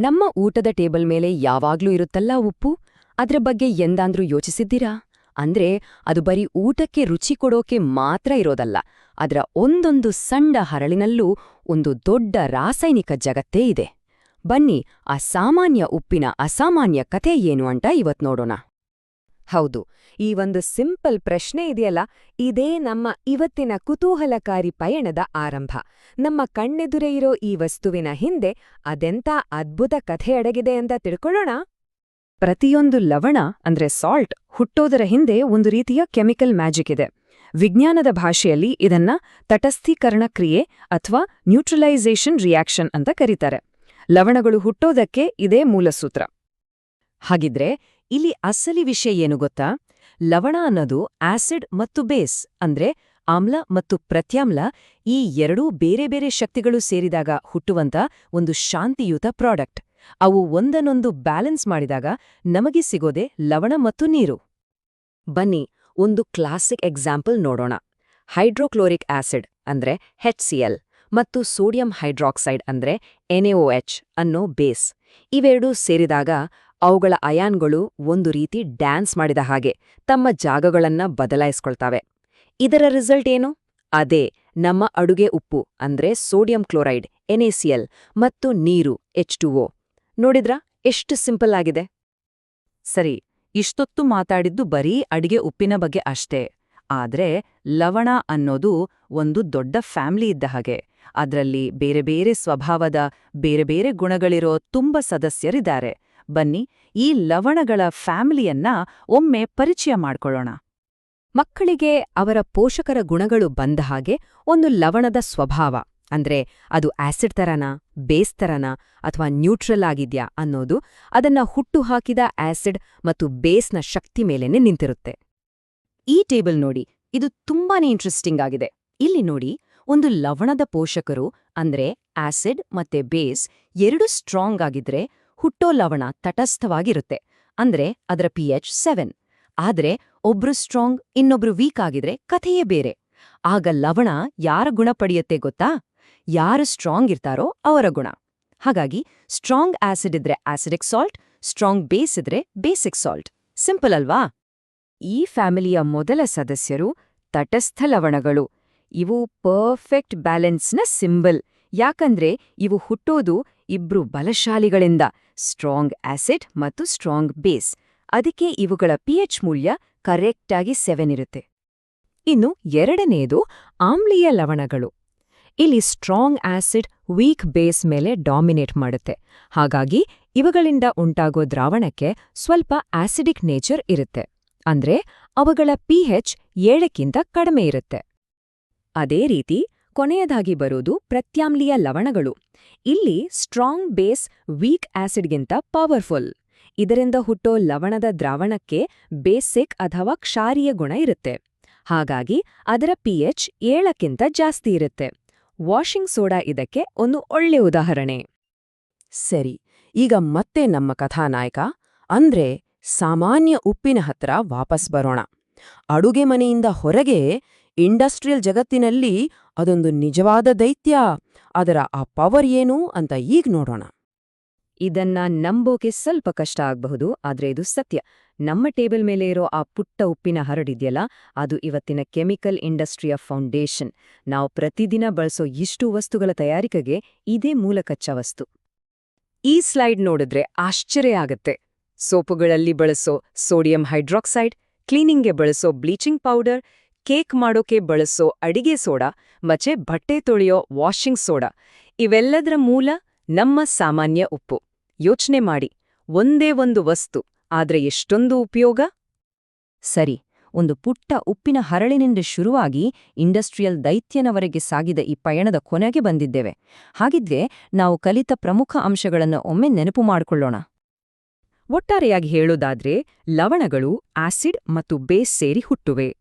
ನಮ್ಮ ಊಟದ ಟೇಬಲ್ ಮೇಲೆ ಯಾವಾಗ್ಲೂ ಇರುತ್ತಲ್ಲ ಉಪ್ಪು? ಅದ್ರ ಬಗ್ಗೆ ಎಂದಾಂದ್ರೂ ಯೋಚಿಸಿದ್ದೀರಾ? ಅಂದ್ರೆ ಅದು ಬರೀ ಊಟಕ್ಕೆ ರುಚಿ ಕೊಡೋಕೆ ಮಾತ್ರ ಇರೋದಲ್ಲ. ಅದರ ಒಂದೊಂದು ಸಣ್ಣ ಹರಳಿನಲ್ಲೂ ಒಂದು ದೊಡ್ಡ ರಾಸಾಯನಿಕ ಜಗತ್ತೇ ಇದೆ. ಬನ್ನಿ, ಆ ಸಾಮಾನ್ಯ ಉಪ್ಪಿನ ಅಸಾಮಾನ್ಯ ಕಥೆ ಏನು ಅಂತ ಇವತ್ ನೋಡೋಣ. ಹೌದು. ಈ ಒಂದು ಸಿಂಪಲ್ ಪ್ರಶ್ನೆ ಇದೆಯಲ್ಲ, ಇದೇ ನಮ್ಮ ಇವತ್ತಿನ ಕುತೂಹಲಕಾರಿ ಪಯಣದ ಆರಂಭ. ನಮ್ಮ ಕಣ್ಣೆದುರೆಯಿರೋ ಈ ವಸ್ತುವಿನ ಹಿಂದೆ ಅದೆಂಥ ಅದ್ಭುತ ಕಥೆ ಅಡಗಿದೆ ಅಂತ ತಿಳ್ಕೊಳ್ಳೋಣ? ಪ್ರತಿಯೊಂದು ಲವಣ, ಅಂದ್ರೆ ಸಾಲ್ಟ್, ಹುಟ್ಟೋದರ ಹಿಂದೆ ಒಂದು ರೀತಿಯ ಕೆಮಿಕಲ್ ಮ್ಯಾಜಿಕ್ ಇದೆ. ವಿಜ್ಞಾನದ ಭಾಷೆಯಲ್ಲಿ ಇದನ್ನ ತಟಸ್ಥೀಕರಣ ಕ್ರಿಯೆ ಅಥವಾ ನ್ಯೂಟ್ರಲೈಸೇಷನ್ ರಿಯಾಕ್ಷನ್ ಅಂತ ಕರೀತಾರೆ. ಲವಣಗಳು ಹುಟ್ಟೋದಕ್ಕೆ ಇದೇ ಮೂಲಸೂತ್ರ. ಹಾಗಿದ್ರೆ ಇಲ್ಲಿ ಅಸಲಿ ವಿಷಯ ಏನು ಗೊತ್ತಾ? ಲವಣ ಅನ್ನೋದು ಆಸಿಡ್ ಮತ್ತು ಬೇಸ್, ಅಂದ್ರೆ ಆಮ್ಲ ಮತ್ತು ಪ್ರತ್ಯಾಮ್ಲ, ಈ ಎರಡೂ ಬೇರೆ ಬೇರೆ ಶಕ್ತಿಗಳು ಸೇರಿದಾಗ ಹುಟ್ಟುವಂತ ಒಂದು ಶಾಂತಿಯುತ ಪ್ರಾಡಕ್ಟ್. ಅವು ಒಂದನ್ನೊಂದು ಬ್ಯಾಲೆನ್ಸ್ ಮಾಡಿದಾಗ ನಮಗೆ ಸಿಗೋದೆ ಲವಣ ಮತ್ತು ನೀರು. ಬನ್ನಿ, ಒಂದು ಕ್ಲಾಸಿಕ್ ಎಕ್ಸಾಂಪಲ್ ನೋಡೋಣ. ಹೈಡ್ರೋಕ್ಲೋರಿಕ್ ಆಸಿಡ್, ಅಂದ್ರೆ ಹೆಚ್ ಮತ್ತು ಸೋಡಿಯಂ ಹೈಡ್ರಾಕ್ಸೈಡ್, ಅಂದ್ರೆ ಎನ್ಎಒಎಚ್ ಅನ್ನೋ ಬೇಸ್. ಇವೆರಡೂ ಸೇರಿದಾಗ ಅವುಗಳ ಅಯಾನ್ಗಳು ಒಂದು ರೀತಿ ಡ್ಯಾನ್ಸ್ ಮಾಡಿದ ಹಾಗೆ ತಮ್ಮ ಜಾಗಗಳನ್ನ ಬದಲಾಯಿಸ್ಕೊಳ್ತಾವೆ. ಇದರ ರಿಸಲ್ಟ್ ಏನು? ಅದೇ, ನಮ್ಮ ಅಡುಗೆ ಉಪ್ಪು, ಅಂದ್ರೆ ಸೋಡಿಯಂ ಕ್ಲೋರೈಡ್ ಎನ್ಎಸಿಎಲ್ ಮತ್ತು ನೀರು, ಎಚ್ ಟುಒ ನೋಡಿದ್ರಾ? ಎಷ್ಟು ಸಿಂಪಲ್ ಆಗಿದೆ. ಸರಿ, ಇಷ್ಟೊತ್ತು ಮಾತಾಡಿದ್ದು ಬರೀ ಅಡಿಗೆ ಉಪ್ಪಿನ ಬಗ್ಗೆ ಅಷ್ಟೇ. ಆದ್ರೆ, ಲವಣ ಅನ್ನೋದು ಒಂದು ದೊಡ್ಡ ಫ್ಯಾಮ್ಲಿ ಇದ್ದ ಹಾಗೆ. ಅದ್ರಲ್ಲಿ ಬೇರೆ ಬೇರೆ ಸ್ವಭಾವದ, ಬೇರೆ ಬೇರೆ ಗುಣಗಳಿರೋ ತುಂಬ ಸದಸ್ಯರಿದ್ದಾರೆ. ಬನ್ನಿ, ಈ ಲವಣಗಳ ಫ್ಯಾಮಿಲಿಯನ್ನ ಒಮ್ಮೆ ಪರಿಚಯ ಮಾಡ್ಕೊಳ್ಳೋಣ. ಮಕ್ಕಳಿಗೆ ಅವರ ಪೋಷಕರ ಗುಣಗಳು ಬಂದ ಹಾಗೆ ಒಂದು ಲವಣದ ಸ್ವಭಾವ, ಅಂದ್ರೆ ಅದು ಆಸಿಡ್ ತರನಾ, ಬೇಸ್ ತರನಾ, ಅಥವಾ ನ್ಯೂಟ್ರಲ್ ಆಗಿದ್ಯಾ ಅನ್ನೋದು ಅದನ್ನ ಹುಟ್ಟುಹಾಕಿದ ಆಸಿಡ್ ಮತ್ತು ಬೇಸ್ನ ಶಕ್ತಿ ಮೇಲೇನೆ ನಿಂತಿರುತ್ತೆ. ಈ ಟೇಬಲ್ ನೋಡಿ, ಇದು ತುಂಬಾನೇ ಇಂಟ್ರೆಸ್ಟಿಂಗ್ ಆಗಿದೆ. ಇಲ್ಲಿ ನೋಡಿ, ಒಂದು ಲವಣದ ಪೋಷಕರು, ಅಂದ್ರೆ ಆಸಿಡ್ ಮತ್ತೆ ಬೇಸ್, ಎರಡು ಸ್ಟ್ರಾಂಗ್ ಆಗಿದ್ರೆ ಹುಟ್ಟೋ ಲವಣ ತಟಸ್ಥವಾಗಿರುತ್ತೆ. ಅಂದ್ರೆ ಅದರ ಪಿಎಚ್ ಸೆವೆನ್ ಆದ್ರೆ ಒಬ್ರು ಸ್ಟ್ರಾಂಗ್ ಇನ್ನೊಬ್ರು ವೀಕ್ ಆಗಿದ್ರೆ ಕಥೆಯೇ ಬೇರೆ. ಆಗ ಲವಣ ಯಾರ ಗುಣ ಪಡೆಯುತ್ತೆ ಗೊತ್ತಾ? ಯಾರು ಸ್ಟ್ರಾಂಗ್ ಇರ್ತಾರೋ ಅವರ ಗುಣ. ಹಾಗಾಗಿ ಸ್ಟ್ರಾಂಗ್ ಆಸಿಡ್ ಇದ್ರೆ ಆಸಿಡಿಕ್ ಸಾಲ್ಟ್ ಸ್ಟ್ರಾಂಗ್ ಬೇಸ್ ಇದ್ರೆ ಬೇಸಿಕ್ ಸಾಲ್ಟ್ ಸಿಂಪಲ್ ಅಲ್ವಾ? ಈ ಫ್ಯಾಮಿಲಿಯ ಮೊದಲ ಸದಸ್ಯರು ತಟಸ್ಥ ಲವಣಗಳು. ಇವು ಪರ್ಫೆಕ್ಟ್ ಬ್ಯಾಲೆನ್ಸ್ನ ಸಿಂಬಲ್ ಯಾಕಂದ್ರೆ ಇವು ಹುಟ್ಟೋದು ಇಬ್ರು ಬಲಶಾಲಿಗಳಿಂದ. ಸ್ಟ್ರಾಂಗ್ ಆಸಿಡ್ ಮತ್ತು ಸ್ಟ್ರಾಂಗ್ ಬೇಸ್ ಅದಕ್ಕೆ ಇವುಗಳ ಪಿಎಚ್ ಮೂಲ್ಯ ಕರೆಕ್ಟಾಗಿ ಸೆವೆನ್ ಇರುತ್ತೆ. ಇನ್ನು ಎರಡನೆಯದು ಆಮ್ಲೀಯ ಲವಣಗಳು. ಇಲ್ಲಿ ಸ್ಟ್ರಾಂಗ್ ಆಸಿಡ್ ವೀಕ್ ಬೇಸ್ ಮೇಲೆ ಡಾಮಿನೇಟ್ ಮಾಡುತ್ತೆ. ಹಾಗಾಗಿ ಇವುಗಳಿಂದ ಉಂಟಾಗೋ ದ್ರಾವಣಕ್ಕೆ ಸ್ವಲ್ಪ ಆಸಿಡಿಕ್ ನೇಚರ್ ಇರುತ್ತೆ. ಅಂದ್ರೆ ಅವುಗಳ ಪಿಹೆಚ್ ಏಳಕ್ಕಿಂತ ಕಡಿಮೆ ಇರುತ್ತೆ. ಅದೇ ರೀತಿ ಕೊನೆಯದಾಗಿ ಬರೋದು ಪ್ರತ್ಯಾಮ್ಲೀಯ ಲವಣಗಳು. ಇಲ್ಲಿ ಸ್ಟ್ರಾಂಗ್ ಬೇಸ್ ವೀಕ್ ಆಸಿಡ್ಗಿಂತ ಪವರ್ಫುಲ್. ಇದರಿಂದ ಹುಟ್ಟೋ ಲವಣದ ದ್ರಾವಣಕ್ಕೆ ಬೇಸಿಕ್ ಅಥವಾ ಕ್ಷಾರೀಯ ಗುಣ ಇರುತ್ತೆ. ಹಾಗಾಗಿ ಅದರ ಪಿಎಚ್ ಏಳಕ್ಕಿಂತ ಜಾಸ್ತಿ ಇರುತ್ತೆ. ವಾಷಿಂಗ್ ಸೋಡಾ ಇದಕ್ಕೆ ಒಂದು ಒಳ್ಳೆ ಉದಾಹರಣೆ. ಸರಿ, ಈಗ ಮತ್ತೆ ನಮ್ಮ ಕಥಾನಾಯಕ. ಅಂದ್ರೆ ಸಾಮಾನ್ಯ ಉಪ್ಪಿನ ಹತ್ರ ವಾಪಸ್ ಬರೋಣ. ಅಡುಗೆ ಮನೆಯಿಂದ ಹೊರಗೆ ಇಂಡಸ್ಟ್ರಿಯಲ್ ಜಗತ್ತಿನಲ್ಲಿ ಅದೊಂದು ನಿಜವಾದ ದೈತ್ಯ. ಅದರ ಆ ಪವರ್ ಏನು ಅಂತ ಈಗ ನೋಡೋಣ. ಇದನ್ನ ನಂಬೋಕೆ ಸ್ವಲ್ಪ ಕಷ್ಟ ಆಗಬಹುದು, ಆದ್ರೆ ಇದು ಸತ್ಯ. ನಮ್ಮ ಟೇಬಲ್ ಮೇಲೆ ಇರೋ ಆ ಪುಟ್ಟ ಉಪ್ಪಿನ ಹರಡಿದೆಯಲ್ಲ, ಅದು ಇವತ್ತಿನ ಕೆಮಿಕಲ್ ಇಂಡಸ್ಟ್ರಿಯ ಫೌಂಡೇಶನ್. ನಾವು ಪ್ರತಿದಿನ ಬಳಸೋ ಇಷ್ಟು ವಸ್ತುಗಳ ತಯಾರಿಕೆಗೆ ಇದೇ ಮೂಲ ಕಚ್ಚಾ ವಸ್ತು. ಈ ಸ್ಲೈಡ್ ನೋಡಿದ್ರೆ ಆಶ್ಚರ್ಯ ಆಗತ್ತೆ. ಸೋಪುಗಳಲ್ಲಿ ಬಳಸೋ ಸೋಡಿಯಂ ಹೈಡ್ರಾಕ್ಸೈಡ್, ಕ್ಲೀನಿಂಗ್ಗೆ ಬಳಸೋ ಬ್ಲೀಚಿಂಗ್ ಪೌಡರ್ ಕೇಕ್ ಮಾಡೋಕೆ ಬಳಸೋ ಅಡಿಗೆ ಸೋಡಾ ಮಚೆ ಬಟ್ಟೆ ತೊಳೆಯೋ ವಾಷಿಂಗ್ ಸೋಡಾ, ಇವೆಲ್ಲದರ ಮೂಲ ನಮ್ಮ ಸಾಮಾನ್ಯ ಉಪ್ಪು. ಯೋಚನೆ ಮಾಡಿ, ಒಂದೇ ಒಂದು ವಸ್ತು, ಆದ್ರೆ ಎಷ್ಟೊಂದು ಉಪಯೋಗ? ಸರಿ, ಒಂದು ಪುಟ್ಟ ಉಪ್ಪಿನ ಹರಳಿನಿಂದ ಶುರುವಾಗಿ ಇಂಡಸ್ಟ್ರಿಯಲ್ ದೈತ್ಯನವರೆಗೆ ಸಾಗಿದ ಈ ಪಯಣದ ಕೊನೆಗೆ ಬಂದಿದ್ದೇವೆ. ಹಾಗಿದ್ರೆ ನಾವು ಕಲಿತ ಪ್ರಮುಖ ಅಂಶಗಳನ್ನು ಒಮ್ಮೆ ನೆನಪು ಮಾಡಿಕೊಳ್ಳೋಣ. ಒಟ್ಟಾರೆಯಾಗಿ ಹೇಳೋದಾದ್ರೆ, ಲವಣಗಳು ಆಸಿಡ್ ಮತ್ತು ಬೇಸ್ ಸೇರಿ ಹುಟ್ಟುವೆ.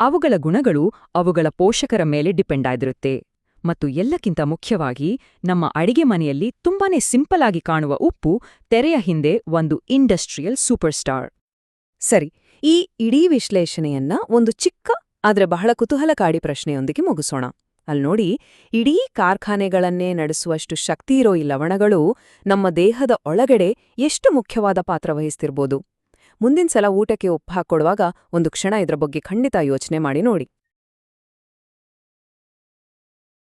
ಅವುಗಳ ಗುಣಗಳು ಅವುಗಳ ಪೋಷಕರ ಮೇಲೆ ಡಿಪೆಂಡ್ ಆಗಿರುತ್ತೆ. ಮತ್ತು ಎಲ್ಲಕ್ಕಿಂತ ಮುಖ್ಯವಾಗಿ ನಮ್ಮ ಅಡಿಗೆ ಮನೆಯಲ್ಲಿ ತುಂಬಾನೇ ಸಿಂಪಲ್ ಆಗಿ ಕಾಣುವ ಉಪ್ಪು ತೆರೆಯ ಹಿಂದೆ ಒಂದು ಇಂಡಸ್ಟ್ರಿಯಲ್ ಸೂಪರ್ ಸ್ಟಾರ್ ಸರಿ, ಈ ಇಡೀ ವಿಶ್ಲೇಷಣೆಯನ್ನ ಒಂದು ಚಿಕ್ಕ, ಆದರೆ ಬಹಳ ಕುತೂಹಲಕಾರಿ ಪ್ರಶ್ನೆಯೊಂದಿಗೆ ಮುಗಿಸೋಣ. ಅಲ್ಲಿ ನೋಡಿ, ಇಡೀ ಕಾರ್ಖಾನೆಗಳನ್ನೇ ನಡೆಸುವಷ್ಟು ಶಕ್ತಿ ಇರೋ ಈ ಲವಣಗಳು ನಮ್ಮ ದೇಹದ ಒಳಗಡೆ ಎಷ್ಟು ಮುಖ್ಯವಾದ ಪಾತ್ರ ವಹಿಸ್ತಿರ್ಬೋದು? ಮುಂದಿನ ಸಲ ಊಟಕ್ಕೆ ಉಪ್ಪು ಹಾಕ್ಕೊಡುವಾಗ ಒಂದು ಕ್ಷಣ ಇದರ ಬಗ್ಗೆ ಖಂಡಿತ ಯೋಚನೆ ಮಾಡಿ ನೋಡಿ.